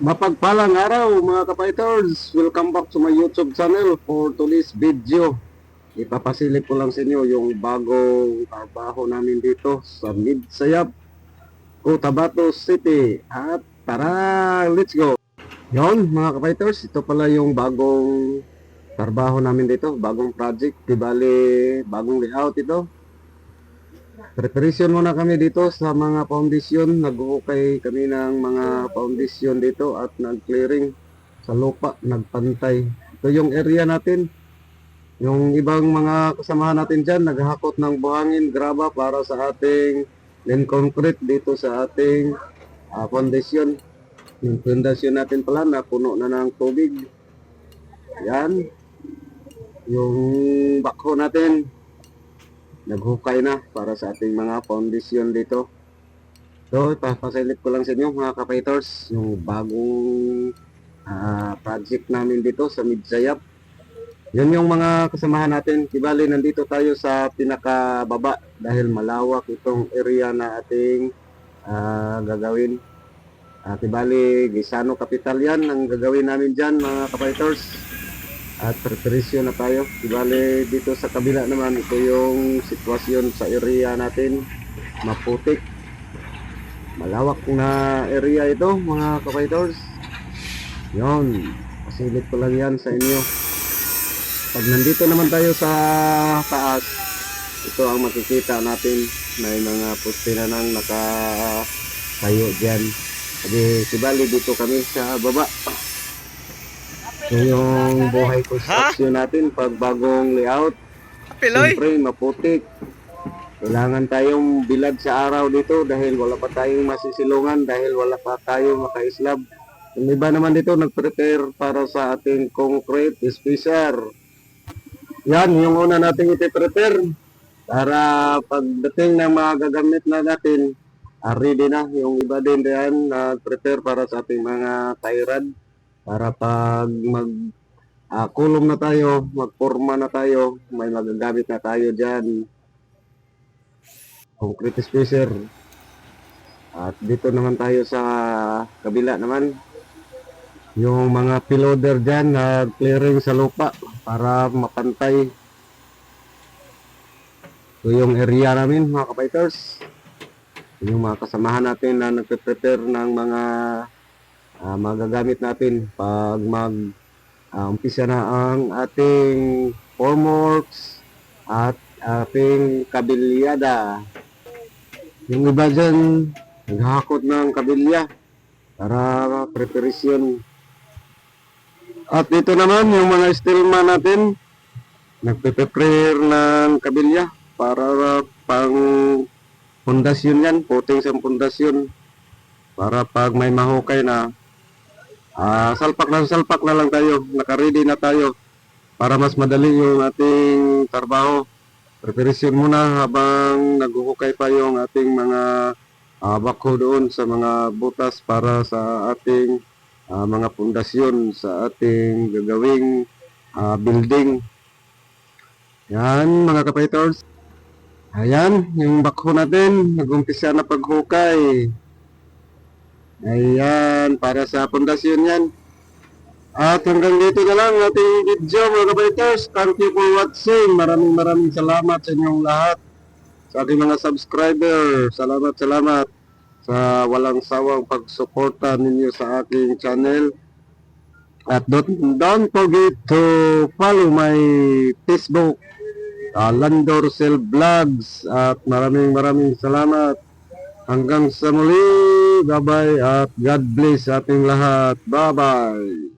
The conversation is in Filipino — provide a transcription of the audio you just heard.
Mapagpalang araw mga kapiters! Welcome back to my YouTube channel for today's video. Ipapasilip ko lang sa inyo yung bagong trabaho namin dito sa Midsayap, Cotabato City. At tara, let's go! Yon mga kapiters, ito pala yung bagong trabaho namin dito, bagong project. Di bali, bagong layout ito. Preparation muna kami dito sa mga foundation. Nag-ukay kami ng mga foundation dito at nag-clearing sa lupa, nagpantay. Ito yung area natin. Yung ibang mga kasamahan natin dyan, naghahakot ng buhangin, graba para sa ating lane concrete dito sa ating ah, foundation. Yung foundation natin pala na puno na ng tubig. Yan. Yung backhoe natin, naghukay na para sa ating mga foundation dito. So, ipapasilip ko lang sa inyo mga kapiters, yung bagong ah, project namin dito sa Midsayap. Yun yung mga kasamahan natin. Kibali, nandito tayo sa pinakababa dahil malawak itong area na ating ah, gagawin. Uh, Kibali, Gisano Capital yan ang gagawin namin dyan mga kapiters at preparation na tayo. Bale, dito sa kabila naman, ito yung sitwasyon sa area natin. Maputik. Malawak na area ito, mga kapitors. Yon, pasilip ko lang yan sa inyo. Pag nandito naman tayo sa taas, ito ang makikita natin. May mga poste na nang nakatayo dyan. Kasi sibali dito kami sa baba. Yung buhay construction natin pag bagong layout. Piloy? Siyempre, maputik. Kailangan tayong bilad sa araw dito dahil wala pa tayong masisilungan, dahil wala pa tayong maka-slab. Yung iba naman dito nag-prepare para sa ating concrete spacer. Yan, yung una nating iti-prepare para pagdating ng mga gagamit na natin, ah, ready na. Yung iba din diyan nag-prepare para sa ating mga tie rod para pag mag ah, kulong na tayo, magporma na tayo, may magagamit na tayo dyan. Concrete spacer. At dito naman tayo sa kabila naman. Yung mga piloder dyan na clearing sa lupa para mapantay. Ito yung area namin mga kapiters. Yung mga kasamahan natin na nagpe-prepare ng mga ah, magagamit natin pag mag ah, umpisa na ang ating formworks at ating kabilyada. Yung iba dyan, naghahakot ng kabilya para preparation. At dito naman, yung mga stillman natin, nagpe-prepare ng kabilya para pang pundasyon yan, puting sa pundasyon para pag may mahukay na Ah, salpak na salpak na lang tayo. Naka-ready na tayo para mas madali yung ating trabaho. Preparation muna habang naghuhukay pa yung ating mga uh, bako doon sa mga butas para sa ating ah, mga pundasyon sa ating gagawing ah, building. Yan mga kapiters. Ayan, yung bako natin, nag-umpisa na paghukay. Ayan, para sa pundasyon yan. At hanggang dito na lang ating video mga kabaiters. Thank you for watching. Maraming maraming salamat sa inyong lahat. Sa ating mga subscriber. Salamat, salamat sa walang sawang pagsuporta ninyo sa aking channel. At don't, don't forget to follow my Facebook, uh, Landor Vlogs. At maraming maraming salamat. Hanggang sa muli, bye-bye at God bless ating lahat. Bye-bye.